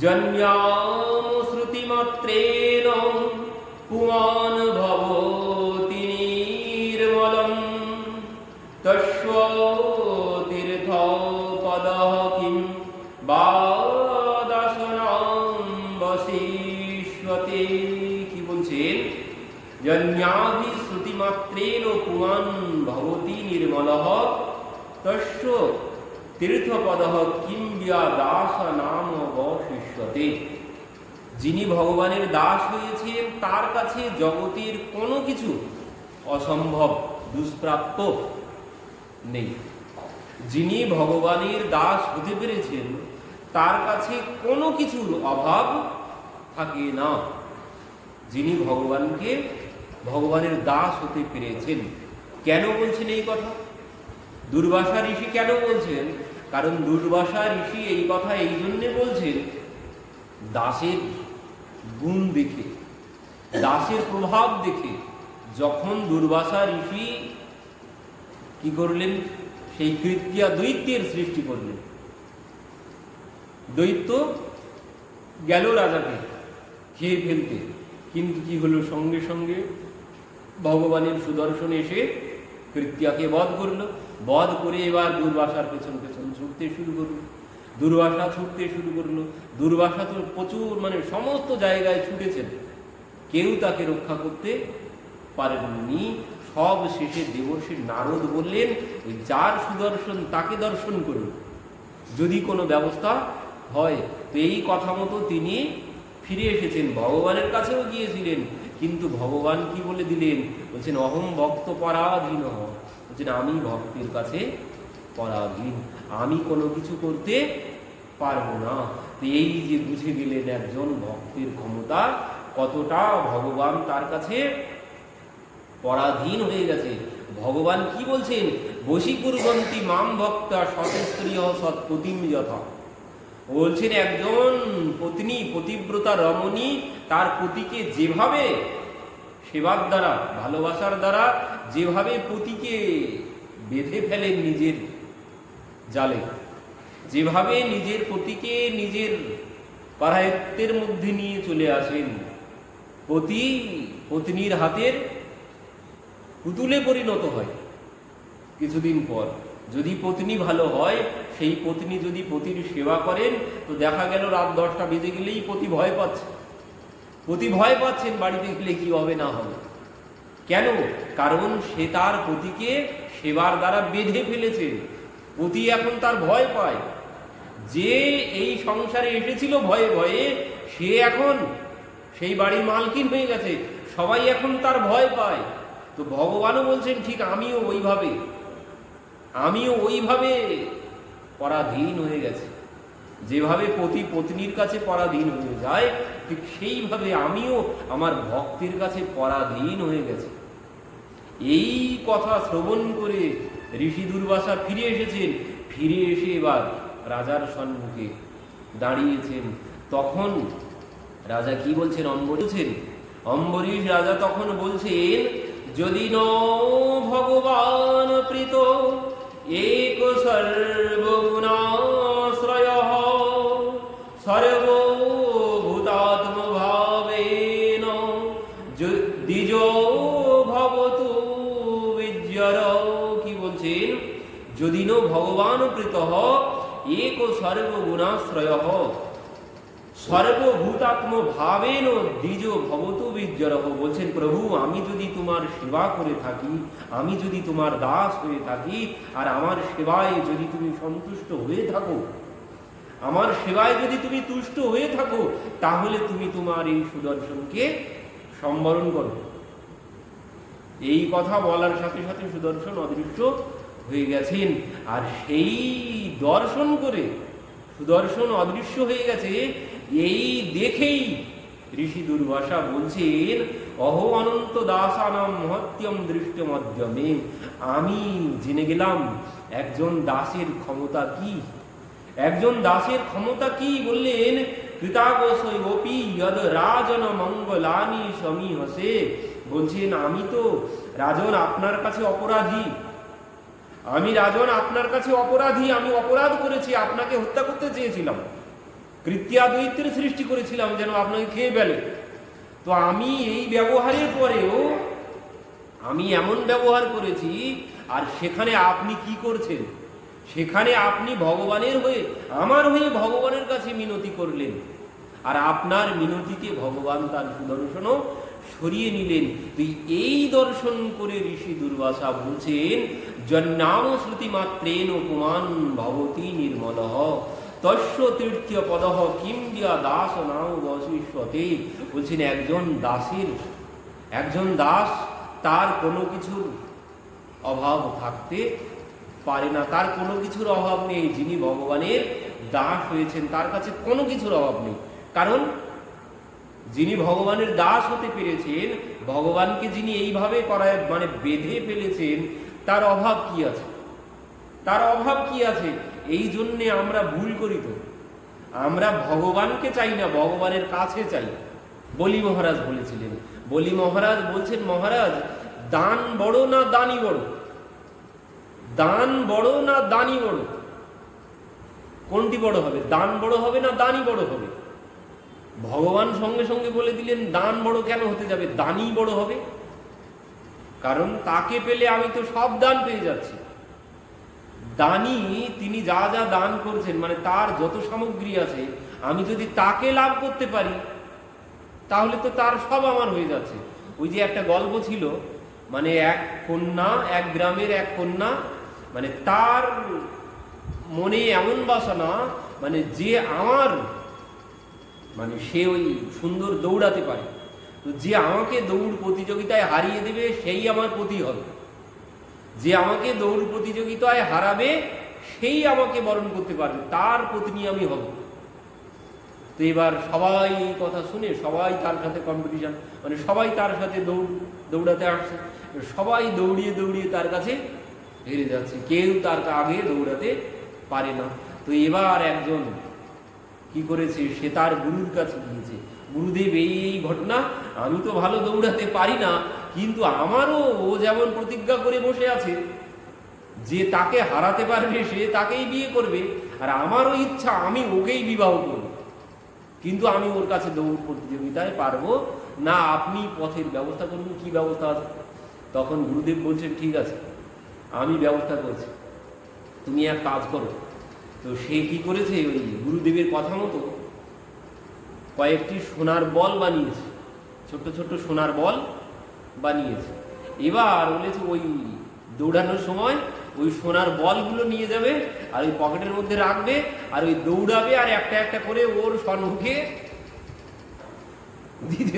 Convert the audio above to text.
জন্যামশ্রুতিমাত্রেণ পুমান ভবতি নির্মলম তস্ব তীর্থ পদ কিম বাদাসনাম্বসিষ্যতে কি বলছেন জন্যাভি শ্রুতিমাত্রেণ পুমান ভবতি নির্মলহ তস্য তীর্থপদ কিম্বিয়া দাস নাম বর বশিষ্যতে যিনি ভগবানের দাস হয়েছেন, তার কাছে জগতের কোনো কিছু অসম্ভব, দুষ্প্রাপ্য নেই। যিনি ভগবানের দাস হতে পেরেছেন, তার কাছে কোনো কিছুর অভাব থাকে না। যিনি ভগবানকে, ভগবানের দাস হতে পেরেছেন। কেন বলছেন এই কথা? দুর্বাসা ঋষি কেন বলছেন? কারণ দুর্বাসা ঋষি এই কথা এই জন্যে বলছেন দাসের গুণ দেখে, দাসের প্রভাব দেখে যখন দুর্বাসা ঋষি কি করলেন? সেই কৃত্রিয়া দৈত্যের সৃষ্টি করলেন। দৈত্য গেল রাজাকে খেয়ে ফেলতে। কিন্তু কি হলো? সঙ্গে সঙ্গে ভগবানের সুদর্শন এসে কৃত্যাকে বধ করল। বধ করে এবার দুর্বাসার পেছন পেছন ছুটতে শুরু করল। দুর্বাসা ছুটতে শুরু করল। দুর্বাসা তো প্রচুর মানে সমস্ত জায়গায় ছুটেছেন। কেউ তাকে রক্ষা করতে পারেননি। সব শেষে দেবর্ষী নারদ বললেন যার সুদর্শন, তাকে দর্শন করুন। যদি কোনো ব্যবস্থা হয়, তো এই কথা মতো তিনি ফিরে এসেছেন। ভগবানের কাছেও গিয়েছিলেন, কিন্তু ভগবান কি বলে দিলেন? বলছেন, অহম ভক্ত পরাধীন। বলছেন, আমি ভক্তের কাছে পরাধীন। আমি কোনো কিছু করতে পারব না। এই যে বুঝে গেলেন একজন ভক্তের ক্ষমতা, কতটা ভগবান তার কাছে পরাধীন হয়ে গেছে। ভগবান কি বলছেন? বশীকুরবন্তী মাম ভক্তা সতেস্ত্রীয় সৎপতিম যথা। বলছেন, একজন পত্নী পতিব্রতা রমণী তার পতিকে যেভাবে সেবার দ্বারা, ভালোবাসার দ্বারা, যেভাবে পতিকে বেঁধে ফেলেন নিজের জালে। যেভাবে নিজের পতিকে নিজের পারায়ত্তের মধ্যে নিয়ে চলে আসেন, পতি পত্নীর হাতের পুতুলে পরিণত হয়। কিছুদিন পর যদি পত্নী ভালো হয়, সেই পত্নী যদি পতির সেবা করেন, তো দেখা গেল রাত দশটা বেজে গেলেই পতি ভয় পাচ্ছে। পতি ভয় পাচ্ছেন বাড়িতে গেলে কি হবে, না হবে। কেন? কারণ সে তার পতিকে সেবার দ্বারা বেঁধে ফেলেছে। পতি এখন তার ভয় পায়। যে এই সংসারে এসেছিল ভয়ে ভয়ে, সে এখন সেই বাড়ির মালকিন হয়ে গেছে। সবাই এখন তার ভয় পায়। তো ভগবানও বলছেন, ঠিক আমিও ওইভাবে আমিও ওইভাবে পরাধীন হয়ে গেছে। যেভাবে পতি পত্নীর কাছে পরাধীন হয়ে যায়, ঠিক সেইভাবে আমিও আমার ভক্তের কাছে পরাধীন হয়ে গেছে। এই কথা শ্রবণ করে ঋষি দুর্বাসা ফিরে এসেছেন। ফিরে এসে এবার রাজার সম্মুখে দাঁড়িয়েছেন। তখন রাজা কি বলছেন? অম্বরীছেন অম্বরীশ রাজা তখন বলছেন, যদি ন ভগবান প্রীত, এক সর্বগুণাশ্রয় সর্বভূতাত্মভাবেন যদি ন ভগবান প্রীত এক সর্বগুণাশ্রয় সর্বভূতাত্ম ভাবেন দ্বিজ ভবত বিজ্জরহ বলছেন, প্রভু, আমি যদি তোমার সেবা করে থাকি, আমি যদি তোমার দাস হয়ে থাকি, আর আমার সেবায় যদি তুমি সন্তুষ্ট হয়ে থাকো, আমার সেবায় যদি তুমি তুষ্ট হয়ে থাকো, তাহলে তুমি তোমার এই সুদর্শনকে সম্বরণ করো। এই কথা বলার সাথে সাথে সুদর্শন অদৃশ্য হয়ে গেছেন, আর সেই দর্শন করে, সুদর্শন অদৃশ্য হয়ে গেছে, এই দেখেই ঋষি দুর্বাসা বলছেন, অহো অনন্ত দাসানাম মহত্যম দৃষ্ট মধ্যমে আমি জেনে গেলাম, একজন দাসের ক্ষমতা কি? একজন দাসের ক্ষমতা কি বললেন সমী হসে বলছেন, আমি তো রাজন আপনার কাছে অপরাধী আমি রাজন, আপনার কাছে অপরাধী, আমি অপরাধ করেছি, আপনাকে হত্যা করতে চেয়েছিলাম। কৃত্রিয়া দৈত্যের সৃষ্টি করেছিলাম যেন আপনাকে খেয়ে ফেলে। তো আমি এই ব্যবহারের পরেও, আমি এমন ব্যবহার করেছি, আর সেখানে আপনি কি করছেন? সেখানে আপনি ভগবানের হয়ে, আমার হয়ে ভগবানের কাছে মিনতি করলেন। আর আপনার মিনতিকে ভগবান তার সুদর্শনও সরিয়ে নিলেন। এই দর্শন করে ঋষি দুর্বাসা বলছেন জন্নাম শ্রুতি মাত্রেন পুমান ভবতি নির্মল। তস্য তৃতীয় পদহ কিম দাস নাও বশিষ্যতে। বলছেন, একজন দাসের, একজন দাস, তার কোনো কিছুর অভাব থাকতে পারে না। তার কোনো কিছুর অভাব নেই। যিনি ভগবানের দাস হয়েছেন, তার কাছে কোনো কিছুর অভাব নেই। কারণ যিনি ভগবানের দাস হতে পেরেছেন, ভগবানকে যিনি এইভাবে করায় মানে বেঁধে ফেলেছেন, তার অভাব কি আছে? তার অভাব কি আছে? এই জন্যে আমরা ভুল করি তো। আমরা ভগবানকে চাই না, ভগবানের কাছে চাই। বলি মহারাজ বলেছিলেন, বলি মহারাজ বলছেন, মহারাজ, দান বড় না দানি বড়? দান বড় না দানি বড়? কোনটি বড় হবে? দান বড় হবে না দানি বড় হবে? ভগবান সঙ্গে সঙ্গে বলে দিলেন, দান বড় কেন হতে যাবে? দানই বড় হবে। কারণ তাকে পেলে আমি তো সব দান পেয়ে যাচ্ছি। দানি তিনি যা যা দান করছেন মানে তার যত সামগ্রী আছে, আমি যদি তাকে লাভ করতে পারি, তাহলে তো তার সব আমার হয়ে যাচ্ছে। ওই যে একটা গল্প ছিল মানে এক কন্যা, এক গ্রামের এক কন্যা মানে তার মনে এমন বাসনা মানে যে আমার মানে সে ওই সুন্দর দৌড়াতে পারে। তো যে আমাকে দৌড় প্রতিযোগিতায় হারিয়ে দেবে, সেই আমার প্রতি হবে। যে আমাকে দৌড় প্রতিযোগিতায় হারাবে, সেই আমাকে বরণ করতে পারবে। তার পত্নী আমি হব। তো এবার সবাই এই কথা শুনে, সবাই তার সাথে কম্পিটিশন মানে সবাই তার সাথে দৌড়, দৌড়াতে আসছে। সবাই দৌড়িয়ে দৌড়িয়ে তার কাছে হেরে যাচ্ছে। কেউ তার আগে দৌড়াতে পারে না। তো এবার একজন কি করেছে? সে তার গুরুর কাছে গিয়েছে। গুরুদেব, এই এই ঘটনা আমি তো ভালো দৌড়াতে পারি না, কিন্তু আমারও ও যেমন প্রতিজ্ঞা করে বসে আছে, যে তাকে হারাতে পারবে, সে তাকেই বিয়ে করবে, আর আমারও ইচ্ছা, আমি ওকেই বিবাহ করব। কিন্তু আমি ওর কাছে দৌড় প্রতিযোগিতায় পারব না, আপনি পথের ব্যবস্থা করবেন কি ব্যবস্থা আছে? তখন গুরুদেব বলছেন, ঠিক আছে, আমি ব্যবস্থা করছি। তুমি এক কাজ করো তো সে কি করেছে? ওই গুরুদেবের কথা মতো কয়েকটি সোনার বল বানিয়েছে। ছোট্ট ছোট্ট সোনার বল বানিয়েছে। এবার বলেছে ওই দৌড়ানোর সময় ওই সোনার বলগুলো নিয়ে যাবে আর ওই পকেটের মধ্যে রাখবে আর ওই দৌড়াবে আর একটা একটা করে ওর সম্মুখে দিতে